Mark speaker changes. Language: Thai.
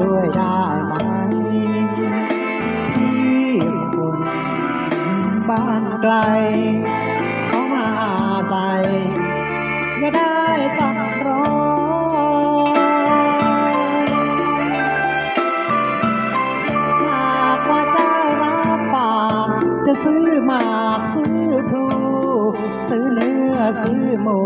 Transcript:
Speaker 1: ด้วยได้ไหมที่คนบ้านไกลเขามาใายก็ได้ตักรอหากว่าจ้รับปากจะซื้อหมากซื้อพลูซื้อเนื้อซื้อหมู